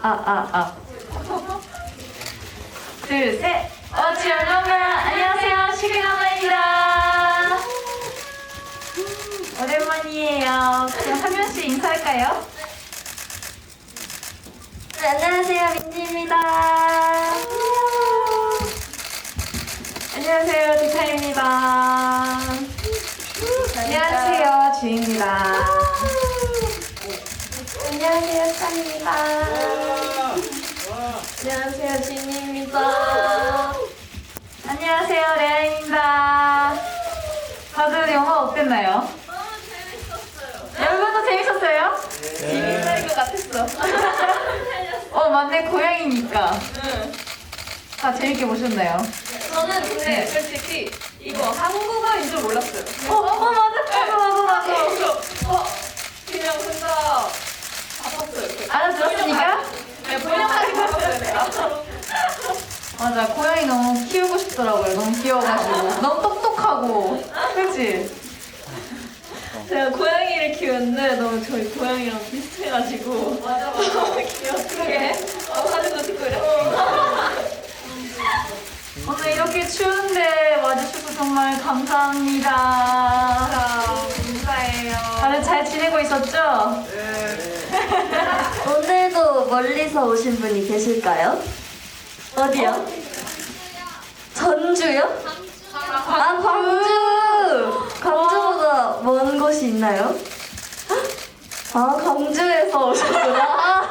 아, 아, 아. 둘, 셋. 어치 여러분, 안녕하세요. 시그너마입니다. 오랜만이에요. 그냥 한 명씩 인사할까요? 네, 안녕하세요, 민지입니다. 안녕하세요. 디카입니다. 안녕하세요. 주입니다. 안녕하세요, 스탄입니다. 안녕하세요, 진이입니다. 안녕하세요. 레아입니다. 다들 영화 어땠나요? 여러분도 재밌었어요? 재밌을 것 같았어. 어, 맞네. 고양이니까. 다 재밌게 보셨나요? 저는 근데 솔직히 이거 한국어인 줄 몰랐어요. 어, 어, 맞아. 맞아, 맞아, 맞아. 그래서 어, 그냥 혼자 바빴어요. 이렇게. 알아들었으니까? 그냥 번역하기 바빴어요, 내가. 맞아. 고양이 너무 키우고 싶더라고요. 너무 귀여워가지고. 너무 똑똑하고. 그치? 제가 고양이를 키우는데 너무 저희 고양이랑 비슷해가지고 맞아 맞아 너무 귀여워 그러게 어, 사진도 찍고 이래 오늘 이렇게 추운데 와주셔서 정말 감사합니다. 감사해요 다들 잘 지내고 있었죠? 오늘도 멀리서 오신 분이 계실까요? 어디요? 전주요? 아 광주! 광주보다 먼 곳이 있나요? 아 광주에서 오셨구나.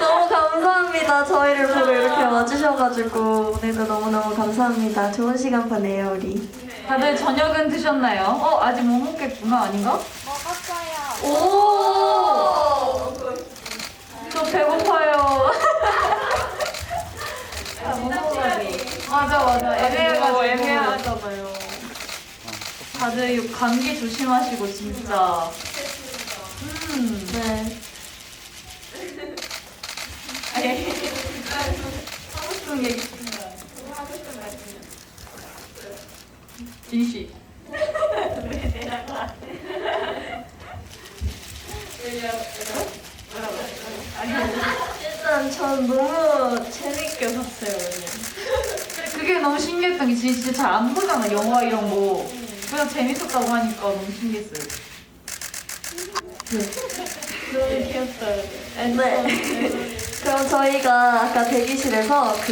너무 감사합니다. 저희를 보러 이렇게 와주셔가지고 오늘도 너무너무 감사합니다. 좋은 시간 보내요 우리. 다들 저녁은 드셨나요? 어, 아직 못 먹겠구나. 아닌가? 오! 저 배고파요. 맞아, 맞아. 애매해가지고. 애매하잖아요 다들 이 감기 조심하시고, 진짜. 음. 네. 하고 싶은 얘기. 진씨. 일단 전 너무 재밌게 봤어요 오늘 그게 너무 신기했던 게 진짜 잘 안 보잖아, 영화 이런 거. 그냥 재밌었다고 하니까 너무 신기했어요. 너무 귀엽어요 네. 그럼 저희가 아까 대기실에서 그